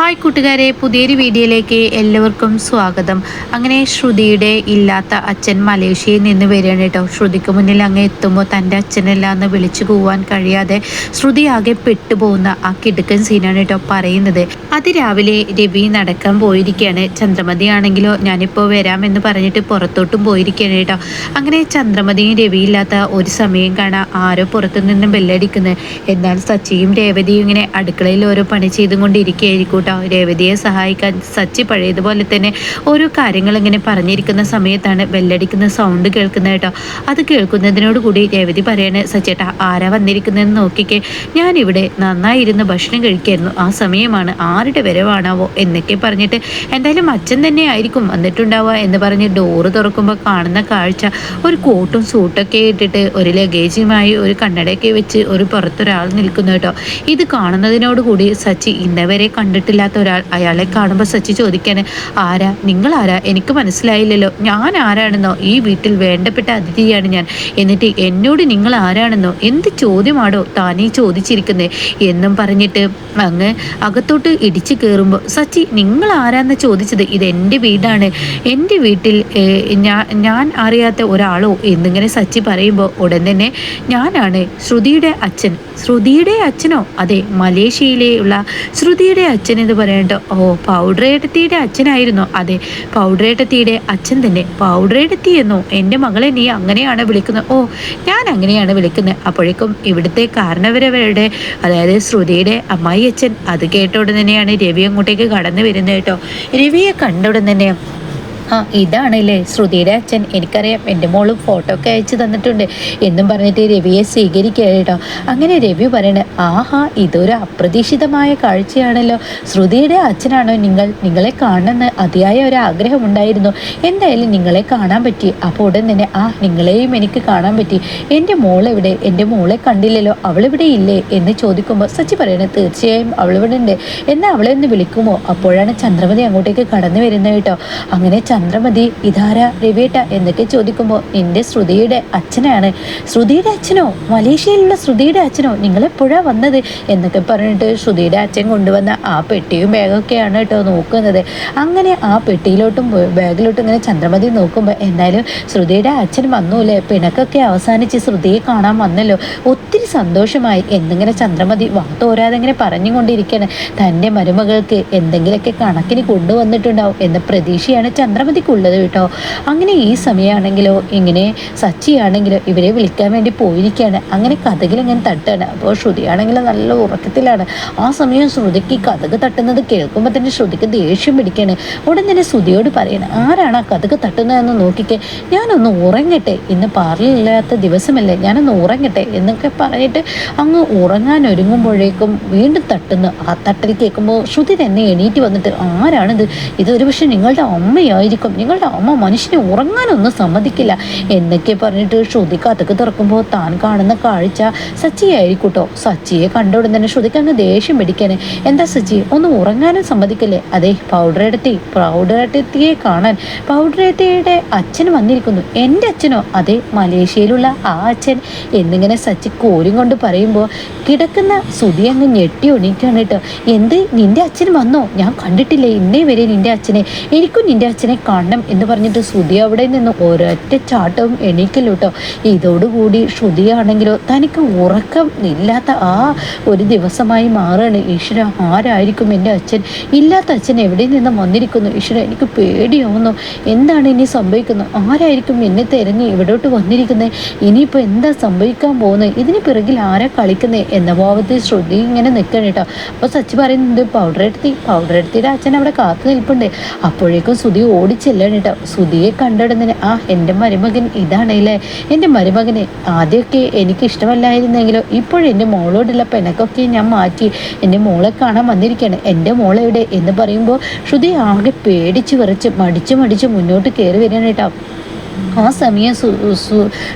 Hi കൂട്ടുകാരെ പുതിയൊരു വീഡിയോയിലേക്ക് എല്ലാവർക്കും സ്വാഗതം. അങ്ങനെ ശ്രുതിയുടെ ഇല്ലാത്ത അച്ഛൻ മലേഷ്യയിൽ നിന്ന് വരികയാണ് കേട്ടോ. ശ്രുതിക്ക് മുന്നിൽ അങ്ങ് എത്തുമ്പോൾ തന്റെ അച്ഛനല്ല എന്ന് വിളിച്ചു പോവാൻ കഴിയാതെ ശ്രുതി ആകെ പെട്ടുപോകുന്ന ആ കിടുക്കൻ സീനാണ് കേട്ടോ പറയുന്നത്. അതിരാവിലെ രവി നടക്കാൻ പോയിരിക്കുകയാണ്. ചന്ദ്രമതി ആണെങ്കിലോ ഞാനിപ്പോൾ വരാമെന്ന് പറഞ്ഞിട്ട് പുറത്തോട്ടും പോയിരിക്കുകയാണ് കേട്ടോ. അങ്ങനെ ചന്ദ്രമതിയും രവിയില്ലാത്ത ഒരു സമയം കാണാൻ ആരോ പുറത്തു നിന്നും ബെല്ലടിക്കുന്നത് എന്നാൽ സച്ചിയും രേവതിയും ഇങ്ങനെ അടുക്കളയിൽ ഓരോ പണി ചെയ്തും കൊണ്ടിരിക്കുകയായിരിക്കും കേട്ടോ. രേവതിയെ സഹായിക്കാൻ സച്ചി പഴയതുപോലെ തന്നെ ഓരോ കാര്യങ്ങൾ ഇങ്ങനെ പറഞ്ഞിരിക്കുന്ന സമയത്താണ് ബെല്ലടിക്കുന്ന സൗണ്ട് കേൾക്കുന്നത് കേട്ടോ. അത് കേൾക്കുന്നതിനോട് കൂടി രേവതി പറയാണ് സച്ചേട്ടാ ആരാ വന്നിരിക്കുന്നതെന്ന് നോക്കിക്കേ. ഞാനിവിടെ നന്നായിരുന്ന് ഭക്ഷണം കഴിക്കായിരുന്നു. ആ സമയമാണ് ആരുടെ വരവാണാവോ എന്നൊക്കെ പറഞ്ഞിട്ട് എന്തായാലും അച്ഛൻ തന്നെ ആയിരിക്കും വന്നിട്ടുണ്ടാവുക എന്ന് പറഞ്ഞ് ഡോറ് തുറക്കുമ്പോൾ കാണുന്ന കാഴ്ച ഒരു കോട്ടും സൂട്ടൊക്കെ ഇട്ടിട്ട് ഒരു ലഗേജുമായി ഒരു കണ്ണടയൊക്കെ വെച്ച് ഒരു പുറത്തൊരാൾ നിൽക്കുന്നു കേട്ടോ. ഇത് കാണുന്നതിനോട് കൂടി സച്ചി ഇന്നവരെ കണ്ടിട്ടില്ലാത്ത ഒരാൾ അയാളെ കാണുമ്പോൾ സച്ചി ചോദിക്കാണ് ആരാ? നിങ്ങൾ ആരാ എനിക്ക് മനസ്സിലായില്ലല്ലോ. ഞാൻ ആരാണെന്നോ? ഈ വീട്ടിൽ വേണ്ടപ്പെട്ട അതിഥിയാണ് ഞാൻ. എന്നിട്ട് എന്നോട് നിങ്ങൾ ആരാണെന്നോ? എന്ത് ചോദ്യമാണോ താനീ ചോദിച്ചിരിക്കുന്നത് എന്നും പറഞ്ഞിട്ട് അങ്ങ് അകത്തോട്ട് ഇടിച്ചു കയറുമ്പോൾ സച്ചി നിങ്ങൾ ആരാന്ന് ചോദിച്ചത്? ഇത് എന്റെ വീടാണ്. എന്റെ വീട്ടിൽ ഞാൻ ഞാൻ അറിയാത്ത ഒരാളോ? എന്നിങ്ങനെ സച്ചി പറയുമ്പോൾ ഉടൻ തന്നെ ഞാനാണ് ശ്രുതിയുടെ അച്ഛൻ. ശ്രുതിയുടെ അച്ഛനോ? അതെ മലേഷ്യയിലെയുള്ള ശ്രുതിയുടെ അച്ഛൻ എന്ന് പറയണ്ടോ ഓ പൗഡറേട്ടത്തിയുടെ അച്ഛനായിരുന്നോ. അതെ പൗഡറേട്ടത്തിയുടെ അച്ഛൻ തന്നെ. പൗഡറേട്ടത്തി എന്നോ എന്റെ മകളെ നീ അങ്ങനെയാണ് വിളിക്കുന്നത്. ഓ ഞാൻ അങ്ങനെയാണ് വിളിക്കുന്നത്. അപ്പോഴേക്കും ഇവിടുത്തെ കാരണവരവരുടെ അതായത് ശ്രുതിയുടെ അമ്മായി അച്ഛൻ അത് കേട്ട ഉടൻ തന്നെയാണ് രവി അങ്ങോട്ടേക്ക് കടന്നു വരുന്നത് കേട്ടോ. രവിയെ കണ്ട ഉടൻ തന്നെ ആ ഇതാണല്ലേ ശ്രുതിയുടെ അച്ഛൻ. എനിക്കറിയാം എന്റെ മോൾ ഫോട്ടോ ഒക്കെ അയച്ചു തന്നിട്ടുണ്ട്. എന്നും പറഞ്ഞിട്ട് രവിയെ സ്വീകരിക്കുക കേട്ടോ. അങ്ങനെ രവി പറയണേ ആഹാ ഇതൊരു അപ്രതീക്ഷിതമായ കാഴ്ചയാണല്ലോ. ശ്രുതിയുടെ അച്ഛനാണോ നിങ്ങൾ? നിങ്ങളെ കാണണമെന്ന് അതിയായ ഒരു ആഗ്രഹമുണ്ടായിരുന്നു എന്തായാലും നിങ്ങളെ കാണാൻ പറ്റി. അപ്പോൾ ഉടൻ തന്നെ ആ നിങ്ങളെയും എനിക്ക് കാണാൻ പറ്റി. എന്റെ മോളെവിടെ? എന്റെ മോളെ കണ്ടില്ലല്ലോ. അവളിവിടെ ഇല്ലേ? എന്ന് ചോദിക്കുമ്പോൾ സച്ചി പറയണേ തീർച്ചയായും അവളിവിടെ ഉണ്ട് എന്നാൽ അവളെ ഒന്ന് വിളിക്കുമോ? അപ്പോഴാണ് ചന്ദ്രമതി അങ്ങോട്ടേക്ക് കടന്നു വരുന്നത് കേട്ടോ. അങ്ങനെ ചന്ദ്രമതി ഇതാരാ രവിയേട്ട എന്നൊക്കെ ചോദിക്കുമ്പോൾ എന്റെ ശ്രുതിയുടെ അച്ഛനാണ്. ശ്രുതിയുടെ അച്ഛനോ? മലേഷ്യയിലുള്ള ശ്രുതിയുടെ അച്ഛനോ? നിങ്ങളെപ്പോഴാണ് വന്നത്? എന്നൊക്കെ പറഞ്ഞിട്ട് ശ്രുതിയുടെ അച്ഛൻ കൊണ്ടുവന്ന ആ പെട്ടിയും ബാഗൊക്കെയാണ് കേട്ടോ നോക്കുന്നത്. അങ്ങനെ ആ പെട്ടിയിലോട്ടും ബാഗിലോട്ടും ഇങ്ങനെ ചന്ദ്രമതി നോക്കുമ്പോൾ എന്തായാലും ശ്രുതിയുടെ അച്ഛൻ വന്നൂലേ പിണക്കൊക്കെ അവസാനിച്ച് ശ്രുതിയെ കാണാൻ വന്നല്ലോ. ഒത്തിരി സന്തോഷമായി. എന്നിങ്ങനെ ചന്ദ്രമതി വാത്തോരാതെ ഇങ്ങനെ പറഞ്ഞുകൊണ്ടിരിക്കുകയാണ് തന്റെ മരുമകൾക്ക് എന്തെങ്കിലുമൊക്കെ കണക്കിന് കൊണ്ടുവന്നിട്ടുണ്ടാവും എന്ന പ്രതീക്ഷയാണ് ചന്ദ്രമതിക്കുള്ളത് കേട്ടോ. അങ്ങനെ ഈ സമയമാണെങ്കിലോ ഇങ്ങനെ സച്ചിയാണെങ്കിലോ ഇവരെ വിളിക്കാൻ വേണ്ടി പോയിരിക്കുകയാണ്. അങ്ങനെ കഥകിൽ ഇങ്ങനെ തട്ടാണ്. അപ്പോൾ ശ്രുതിയാണെങ്കിൽ നല്ല ഉറക്കത്തിലാണ്. ആ സമയം ശ്രുതിക്ക് കഥക് തട്ടുന്നത് കേൾക്കുമ്പോൾ തന്നെ ശ്രുതിക്ക് ദേഷ്യം പിടിക്കുകയാണ് ഉടൻ തന്നെ ശ്രുതിയോട് പറയണം ആരാണ് ആ കഥക് തട്ടുന്നതെന്ന് നോക്കിക്കേ. ഞാനൊന്ന് ഉറങ്ങട്ടെ. ഇന്ന് പാർലില്ലാത്ത ദിവസമല്ലേ. ഞാനൊന്ന് ഉറങ്ങട്ടെ. എന്നൊക്കെ പറഞ്ഞിട്ട് അങ്ങ് ഉറങ്ങാൻ ഒരുങ്ങുമ്പോഴേക്കും വീണ്ടും തട്ടുന്നു ആ തട്ടൽ കേൾക്കുമ്പോൾ ശ്രുതി തന്നെ എണീറ്റ് വന്നിട്ട് ആരാണിത്? ഇതൊരു പക്ഷെ നിങ്ങളുടെ അമ്മയായിരിക്കും. നിങ്ങളുടെ അമ്മ മനുഷ്യനെ ഉറങ്ങാനൊന്നും സമ്മതിക്കില്ല എന്നൊക്കെ പറഞ്ഞിട്ട് ശ്രുതി കഥക്ക് തുറക്കുമ്പോൾ താൻ കാണുന്ന കാഴ്ച സച്ചിയായിരിക്കൂട്ടോ. സച്ചിയെ കണ്ട ഉടൻ തന്നെ ശ്രുതിക്ക് അങ്ങ് ദേഷ്യം പിടിക്കാന്. എന്താ സച്ചി ഒന്ന് ഉറങ്ങാനും സമ്മതിക്കില്ലേ? അതെ പൗഡർ എടുത്തി പൗഡർ എടുത്തിയെ കാണാൻ. പൗഡർ എടുത്തിയുടെ അച്ഛൻ വന്നിരിക്കുന്നു. എന്റെ അച്ഛനോ? അതെ മലേഷ്യയിലുള്ള ആ അച്ഛൻ. എന്നിങ്ങനെ സച്ചി കോരും കൊണ്ട് പറയുമ്പോൾ കിടക്കുന്ന സുതി അങ്ങ് ഞെട്ടി എണീറ്റാണ് കേട്ടോ. എന്ത് നിന്റെ അച്ഛൻ വന്നോ? ഞാൻ കണ്ടിട്ടില്ലേ ഇന്നേ വരെ നിന്റെ അച്ഛനെ. എനിക്കും നിന്റെ അച്ഛനെ കാണണം എന്ന് പറഞ്ഞിട്ട് ശ്രുതി അവിടെ നിന്ന് ഒരൊറ്റ ചാട്ടവും എണീക്കല്ലോ കേട്ടോ ഇതോടുകൂടി ശ്രുതിയാണെങ്കിലോ തനിക്ക് ഉറക്കം ഇല്ലാത്ത ആ ഒരു ദിവസമായി മാറുകയാണ് ഈശ്വര ആരായിരിക്കും എന്റെ അച്ഛൻ? ഇല്ലാത്ത അച്ഛൻ എവിടെ നിന്നും വന്നിരിക്കുന്നു? ഈശ്വര എനിക്ക് പേടിയാവുന്നു. എന്താണ് ഇനി സംഭവിക്കുന്നത്? ആരായിരിക്കും എന്നെ തിരഞ്ഞ് ഇവിടോട്ട് വന്നിരിക്കുന്നത് ഇനിയിപ്പോൾ എന്താ സംഭവിക്കാൻ പോകുന്നത് ഇതിന് പിറകിൽ ആരാ കളിക്കുന്നത് എന്ന ഭാവത്തിൽ ശ്രുതി ഇങ്ങനെ നിൽക്കണം കേട്ടോ. അപ്പോൾ സച്ചി പറയുന്നുണ്ട് പൗഡർ എടുത്തി പൗഡർ എടുത്തിട്ട് അച്ഛൻ അവിടെ കാത്തു നിൽപ്പുണ്ട്. അപ്പോഴേക്കും സുധി ചെല്ലണിട്ട സുധിയെ കണ്ടിടുന്നതിന് ആ എന്റെ മരുമകൻ ഇതാണല്ലേ എന്റെ മരുമകനെ ആദ്യമൊക്കെ എനിക്ക് ഇഷ്ടമല്ലായിരുന്നെങ്കിലോ ഇപ്പോഴെന്റെ മോളോടുള്ള പെനക്കൊക്കെ ഞാൻ മാറ്റി എന്റെ മോളെ കാണാൻ വന്നിരിക്കുകയാണ് എന്റെ മോളെവിടെ എന്ന് പറയുമ്പോൾ ശ്രുതി ആകെ പേടിച്ച് വിറച്ച് മടിച്ച് മടിച്ച് മുന്നോട്ട് കയറി വരികയാണ് കേട്ടോ ആ സമയം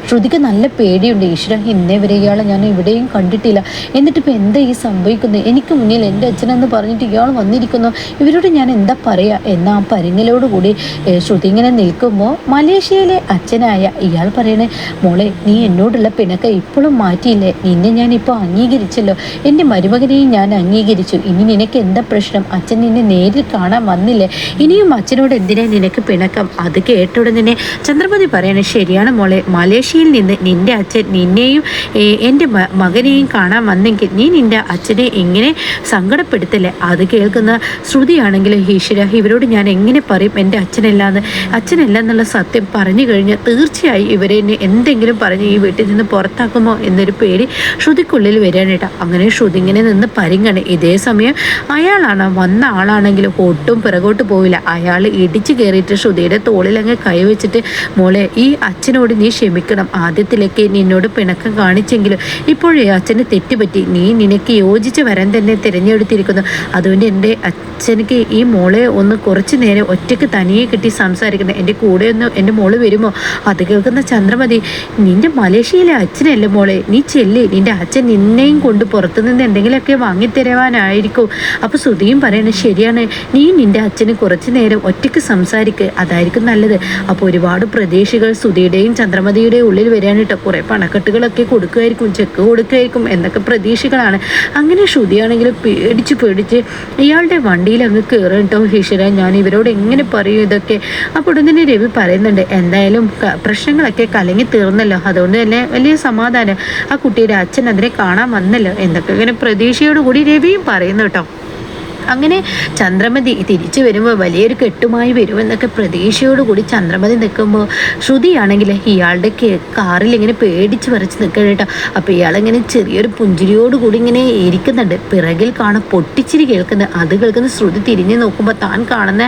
ശ്രുതിക്ക് നല്ല പേടിയുണ്ട്. ഈശ്വര ഇന്നേ വരെ ഇയാളെ ഞാൻ എവിടെയും കണ്ടിട്ടില്ല. എന്നിട്ട് ഇപ്പം എന്താ ഈ സംഭവിക്കുന്നത് എനിക്ക് മുന്നിൽ എന്റെ അച്ഛനെന്ന് പറഞ്ഞിട്ട് ഇയാൾ വന്നിരിക്കുന്നു. ഇവരോട് ഞാൻ എന്താ പറയുക എന്ന ആ പരിങ്ങലോടുകൂടി ശ്രുതി ഇങ്ങനെ നിൽക്കുമ്പോൾ മലേഷ്യയിലെ അച്ഛനായ ഇയാൾ പറയണേ മോളെ നീ എന്നോടുള്ള പിണക്ക ഇപ്പോഴും മാറ്റിയില്ലേ? നിന്നെ ഞാൻ ഇപ്പോൾ അംഗീകരിച്ചല്ലോ. എന്റെ മരുമകനെയും ഞാൻ അംഗീകരിച്ചു. ഇനി നിനക്ക് എന്താ പ്രശ്നം? അച്ഛൻ നിന്നെ നേരിൽ കാണാൻ വന്നില്ലേ? ഇനിയും അച്ഛനോട് എന്തിനാ നിനക്ക് പിണക്കം? അത് കേട്ടുടനെ ചന്ദ്ര ചന്ദ്രമതി പറയണ ശരിയാണ് മോളെ. മലേഷ്യയിൽ നിന്ന് നിന്റെ അച്ഛൻ നിന്നെയും എന്റെ മകനെയും കാണാൻ വന്നെങ്കിൽ നീ നിന്റെ അച്ഛനെ എങ്ങനെ സങ്കടപ്പെടുത്തല്ലേ? അത് കേൾക്കുന്ന ശ്രുതിയാണെങ്കിൽ ഈശ്വര ഇവരോട് ഞാൻ എങ്ങനെ പറയും? എന്റെ അച്ഛനല്ലാന്ന്. അച്ഛനല്ല എന്നുള്ള സത്യം പറഞ്ഞു കഴിഞ്ഞാൽ തീർച്ചയായും ഇവരെ എന്നെ എന്തെങ്കിലും പറഞ്ഞ് ഈ വീട്ടിൽ നിന്ന് പുറത്താക്കുമോ എന്നൊരു പേടി ശ്രുതിക്കുള്ളിൽ വരാനേട്ടാ അങ്ങനെ ശ്രുതി ഇങ്ങനെ നിന്ന് പരിങ്ങണ് ഇതേ സമയം അയാളാണ് വന്ന ആളാണെങ്കിലും ഒട്ടും പിറകോട്ട് പോവില്ല. അയാൾ ഇടിച്ചു കയറിയിട്ട് ശ്രുതിയുടെ തോളിലങ്ങ് കൈവച്ചിട്ട് മോളെ ഈ അച്ഛനോട് നീ ക്ഷമിക്കണം. ആദ്യത്തിലേക്ക് നിന്നോട് പിണക്കം കാണിച്ചെങ്കിലും ഇപ്പോഴേ അച്ഛന് തെറ്റുപറ്റി. നീ നിനക്ക് യോജിച്ച് വരാൻ തന്നെ തിരഞ്ഞെടുത്തിരിക്കുന്നു. അതുകൊണ്ട് എന്റെ അച്ഛനക്ക് ഈ മോളെ ഒന്ന് കുറച്ച് നേരം ഒറ്റയ്ക്ക് തനിയെ കിട്ടി സംസാരിക്കണം. എന്റെ കൂടെ ഒന്ന് എന്റെ മോൾ വരുമോ? അത് കേൾക്കുന്ന ചന്ദ്രമതി നിന്റെ മലേഷ്യയിലെ അച്ഛനല്ലേ മോളെ? നീ ചെല്ല്. നിന്റെ അച്ഛൻ നിന്നെയും കൊണ്ട് പുറത്തുനിന്ന് എന്തെങ്കിലുമൊക്കെ വാങ്ങിത്തരുവാനായിരിക്കും അപ്പോൾ ശ്രുതിയും പറയണത് ശരിയാണ്. നീ നിന്റെ അച്ഛന് കുറച്ച് നേരം ഒറ്റയ്ക്ക് സംസാരിക്കുക അതായിരിക്കും നല്ലത്. അപ്പോൾ ഒരുപാട് പ്രതീക്ഷകൾ സുധിയുടെയും ചന്ദ്രമതിയുടെയും ഉള്ളിൽ വരികയാണ് കുറെ പണക്കെട്ടുകളൊക്കെ കൊടുക്കുമായിരിക്കും ചെക്ക് കൊടുക്കുമായിരിക്കും എന്നൊക്കെ പ്രതീക്ഷകളാണ്. അങ്ങനെ ശ്രുതിയാണെങ്കിൽ പേടിച്ച് പേടിച്ച് ഇയാളുടെ വണ്ടിയിൽ അങ്ങ് കയറും കേട്ടോ ഞാൻ ഇവരോട് എങ്ങനെ പറയും ഇതൊക്കെ? അപ്പോൾ ഉടൻ തന്നെ രവി പറയുന്നുണ്ട് എന്തായാലും പ്രശ്നങ്ങളൊക്കെ കലങ്ങി തീർന്നല്ലോ അതുകൊണ്ട് തന്നെ വലിയ സമാധാനം. ആ കുട്ടിയുടെ അച്ഛൻ അതിനെ കാണാൻ വന്നല്ലോ എന്നൊക്കെ ഇങ്ങനെ പ്രതീക്ഷയോടുകൂടി രവിയും പറയുന്നു കേട്ടോ. അങ്ങനെ ചന്ദ്രമതി തിരിച്ചു വരുമ്പോൾ വലിയൊരു കെട്ടുമായി വരുമെന്നൊക്കെ പ്രതീക്ഷയോടുകൂടി ചന്ദ്രമതി നിൽക്കുമ്പോൾ ശ്രുതിയാണെങ്കിൽ ഇയാളുടെ കാറിൽ ഇങ്ങനെ പേടിച്ച് വരച്ച് നിൽക്കണം കേട്ടോ. അപ്പോൾ ഇയാളിങ്ങനെ ചെറിയൊരു പുഞ്ചിരിയോടുകൂടി ഇങ്ങനെ ഇരിക്കുന്നുണ്ട്. പിറകിൽ കാണാൻ പൊട്ടിച്ചിരി കേൾക്കുന്നത് അത് കേൾക്കുന്ന ശ്രുതി തിരിഞ്ഞ് നോക്കുമ്പോൾ താൻ കാണുന്ന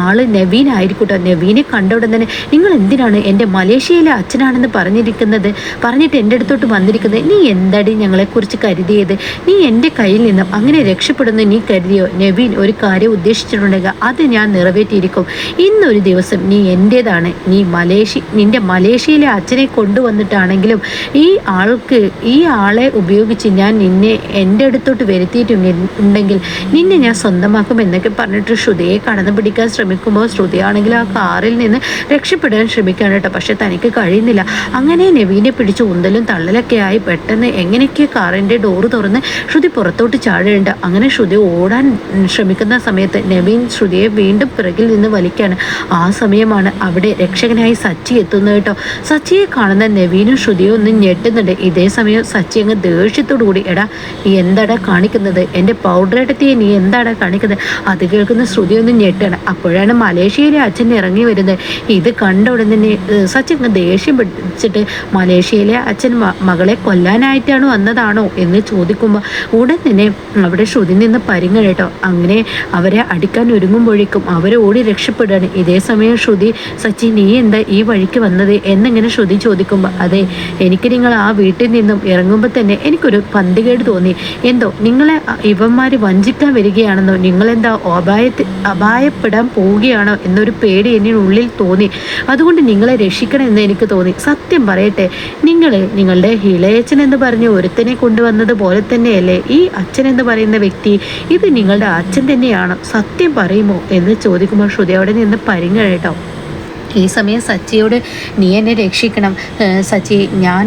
ആൾ നവീൻ ആയിരിക്കട്ടോ നവീനെ കണ്ട ഉടൻ തന്നെ നിങ്ങൾ എന്തിനാണ് എന്റെ മലേഷ്യയിലെ അച്ഛനാണെന്ന് പറഞ്ഞിരിക്കുന്നത്? പറഞ്ഞിട്ട് എന്റെ അടുത്തോട്ട് വന്നിരിക്കുന്നത്? നീ എന്താടി ഞങ്ങളെക്കുറിച്ച് കരുതിയത്? നീ എന്റെ കയ്യിൽ നിന്നും അങ്ങനെ രക്ഷപ്പെടുന്നു. നീ കരുതിയോ നബീൻ ഒരു കാര്യം ഉദ്ദേശിച്ചിട്ടുണ്ടെങ്കിൽ അത് ഞാൻ നിറവേറ്റിയിരിക്കും. ഇന്നൊരു ദിവസം നീ എന്റേതാണ് നീ മലേഷ്യ നിന്റെ മലേഷ്യയിലെ അച്ഛനെ കൊണ്ടുവന്നിട്ടാണെങ്കിലും ഈ ആൾക്ക് ഈ ആളെ ഉപയോഗിച്ച് ഞാൻ നിന്നെ എന്റെ അടുത്തോട്ട് വരുത്തിയിട്ടുണ്ടെങ്കിൽ നിന്നെ ഞാൻ സ്വന്തമാക്കും എന്നൊക്കെ പറഞ്ഞിട്ട് ശ്രുതിയെ കടന്നു പിടിക്കാൻ ശ്രമിക്കുമ്പോൾ ശ്രുതിയാണെങ്കിൽ ആ കാറിൽ നിന്ന് രക്ഷപ്പെടാൻ ശ്രമിക്കുകയാണ് കേട്ടോ. പക്ഷെ തനിക്ക് കഴിയുന്നില്ല. അങ്ങനെ നവീനെ പിടിച്ച് ഉന്തലും തള്ളലൊക്കെ ആയി പെട്ടെന്ന് എങ്ങനെയൊക്കെ കാറിന്റെ ഡോറ് തുറന്ന് ശ്രുതി പുറത്തോട്ട് ചാടേണ്ട അങ്ങനെ ശ്രുതി ഓടാൻ ഉം, ശ്രമിക്കുന്ന സമയത്ത് നവീൻ ശ്രുതിയെ വീണ്ടും പിറകിൽ നിന്ന് വലിക്കാണ് ആ സമയമാണ് അവിടെ രക്ഷകനായി സച്ചി എത്തുന്നത് കേട്ടോ. സച്ചിയെ കാണുന്ന നവീനും ശ്രുതിയും ഒന്ന് ഞെട്ടുന്നുണ്ട്. ഇതേ സമയം സച്ചി അങ്ങ് ദേഷ്യത്തോടു കൂടി എടാ നീ എന്താടാ കാണിക്കുന്നത്? എന്റെ പൗഡർ എടുത്തിയെ നീ എന്താടാ കാണിക്കുന്നത്? അത് കേൾക്കുന്ന ശ്രുതി ഒന്ന് ഞെട്ടാണ് അപ്പോഴാണ് മലേഷ്യയിലെ അച്ഛൻ ഇറങ്ങി വരുന്നത്. ഇത് കണ്ട ഉടൻ തന്നെ സച്ചി അങ്ങ് ദേഷ്യം പിടിച്ചിട്ട് മലേഷ്യയിലെ അച്ഛൻ മകളെ കൊല്ലാനായിട്ടാണോ വന്നതാണോ? എന്ന് ചോദിക്കുമ്പോൾ ഉടൻ തന്നെ അവിടെ ശ്രുതി നിന്ന് പരിങ്ങ കേട്ടോ. അങ്ങനെ അവരെ അടിക്കാൻ ഒരുങ്ങുമ്പോഴേക്കും അവരെ ഓടി രക്ഷപ്പെടുകയാണ്. ഇതേ സമയം ശ്രുതി സച്ചി നീ എന്താ ഈ വഴിക്ക് വന്നത്? എന്നിങ്ങനെ ശ്രുതി ചോദിക്കുമ്പോൾ അതെ എനിക്ക് നിങ്ങൾ ആ വീട്ടിൽ നിന്നും ഇറങ്ങുമ്പോൾ തന്നെ എനിക്കൊരു പന്തികേട് തോന്നി. എന്തോ നിങ്ങളെ ഇവന്മാർ വഞ്ചിക്കാൻ വരികയാണെന്നോ? നിങ്ങളെന്താ അപായത്തിൽ അപായപ്പെടാൻ പോവുകയാണോ എന്നൊരു പേടി എന്നിൽ ഉള്ളിൽ തോന്നി. അതുകൊണ്ട് നിങ്ങളെ രക്ഷിക്കണം എന്ന് എനിക്ക് തോന്നി. സത്യം പറയട്ടെ നിങ്ങൾ നിങ്ങളുടെ ഹിളയച്ചൻ എന്ന് പറഞ്ഞ് ഒരുത്തനെ കൊണ്ടുവന്നത് പോലെ തന്നെയല്ലേ? ഈ അച്ഛൻ എന്ന് പറയുന്ന വ്യക്തി ഇത് നിങ്ങളുടെ അച്ഛൻ തന്നെയാണ് സത്യം പറയുമോ എന്ന് ചോദിക്കുമ്പോൾ ശ്രുതി അവിടെ നിന്ന് പരിങ്ങഴട്ടോ ഈ സമയം സച്ചിയോട് നീ എന്നെ രക്ഷിക്കണം. സച്ചി ഞാൻ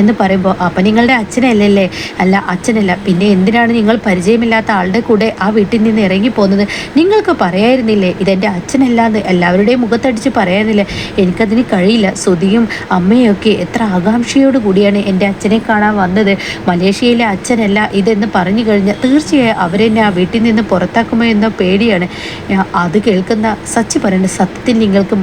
എന്ന് പറയുമ്പോൾ അപ്പം നിങ്ങളുടെ അച്ഛനല്ലല്ലേ? അല്ല അച്ഛനല്ല. പിന്നെ എന്തിനാണ് നിങ്ങൾ പരിചയമില്ലാത്ത ആളുടെ കൂടെ ആ വീട്ടിൽ നിന്ന് ഇറങ്ങി പോകുന്നത്? നിങ്ങൾക്ക് പറയായിരുന്നില്ലേ? ഇതെന്റെ അച്ഛനല്ലാന്ന്. എല്ലാവരുടെയും മുഖത്തടിച്ച് പറയാനില്ലേ? എനിക്കതിന് കഴിയില്ല. സുധിയും അമ്മയൊക്കെ എത്ര ആകാംക്ഷയോട് കൂടിയാണ് എന്റെ അച്ഛനെ കാണാൻ വന്നത്. മലേഷ്യയിലെ അച്ഛനല്ല ഇതെന്ന് പറഞ്ഞു കഴിഞ്ഞാൽ തീർച്ചയായും അവരെന്നെ ആ വീട്ടിൽ നിന്ന് പുറത്താക്കുമോ എന്ന പേടിയാണ്. അത് കേൾക്കുന്ന സച്ചി പറയുന്നത് സത്യത്തിൽ നിങ്ങൾക്ക്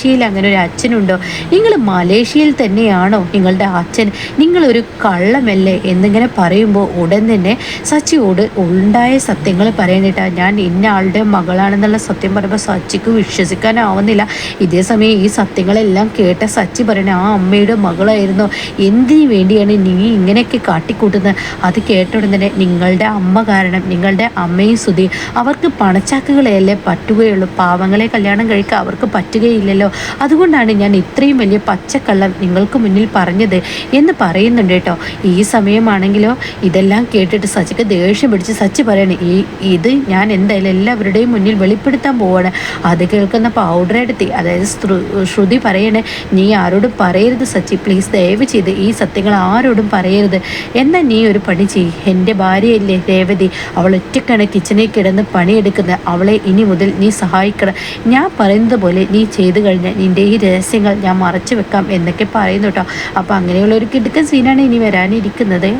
മലേഷ്യയിൽ അങ്ങനെ ഒരു അച്ഛനുണ്ടോ? നിങ്ങൾ മലേഷ്യയിൽ തന്നെയാണോ നിങ്ങളുടെ അച്ഛൻ? നിങ്ങളൊരു കള്ളമല്ലേ എന്നിങ്ങനെ പറയുമ്പോൾ ഉടൻ തന്നെ സച്ചിയോട് ഉണ്ടായ സത്യങ്ങൾ പറയാനിട്ടാ ഞാൻ ഇന്ന ആളുടെ മകളാണെന്നുള്ള സത്യം പറയുമ്പോൾ സച്ചിക്ക് വിശ്വസിക്കാനാവുന്നില്ല. ഇതേ സമയം ഈ സത്യങ്ങളെല്ലാം കേട്ട സച്ചി പറയണ ആ അമ്മയുടെ മകളായിരുന്നു. എന്തിനു വേണ്ടിയാണ് നീ ഇങ്ങനെയൊക്കെ കാട്ടിക്കൂട്ടുന്നത്? അത് കേട്ട ഉടൻ തന്നെ നിങ്ങളുടെ അമ്മ കാരണം നിങ്ങളുടെ അമ്മയും സുധി അവർക്ക് പണച്ചാക്കുകളെയല്ലേ പറ്റുകയുള്ളൂ. പാവങ്ങളെ കല്യാണം കഴിക്കുക അവർക്ക് പറ്റുകയില്ലല്ലോ. അതുകൊണ്ടാണ് ഞാൻ ഇത്രയും വലിയ പച്ചക്കള്ളം നിങ്ങൾക്ക് മുന്നിൽ പറഞ്ഞത് എന്ന് പറയുന്നുണ്ട് കേട്ടോ. ഈ സമയമാണെങ്കിലോ ഇതെല്ലാം കേട്ടിട്ട് സച്ചിക്ക് ദേഷ്യം പിടിച്ച് സച്ചി പറയണേ ഈ ഇത് ഞാൻ എന്തായാലും എല്ലാവരുടെയും മുന്നിൽ വെളിപ്പെടുത്താൻ പോവാണ്. അത് കേൾക്കുന്ന പൗഡർ എടുത്തി അതായത് ശ്രുതി പറയണേ നീ ആരോടും പറയരുത് സച്ചി. പ്ലീസ് ദയവ് ചെയ്ത് ഈ സത്യങ്ങൾ ആരോടും പറയരുത്. എന്നാൽ നീ ഒരു പണി ചെയ്യ്. എന്റെ ഭാര്യയല്ലേ രേവതി. അവൾ ഒറ്റക്കാണ് കിച്ചണിൽ കിടന്ന് പണിയെടുക്കുന്നത്. അവളെ ഇനി മുതൽ നീ സഹായിക്കണം. ഞാൻ പറയുന്നത് പോലെ നീ ചെയ്തു കഴിഞ്ഞാൽ നിന്റെ ഈ രഹസ്യങ്ങൾ ഞാൻ മറച്ചു വെക്കാം എന്നൊക്കെ പറയുന്നു കേട്ടോ. അപ്പോൾ അങ്ങനെയുള്ള ഒരു കിടുക്കൻ സീനാണ് ഇനി വരാനിരിക്കുന്നത്.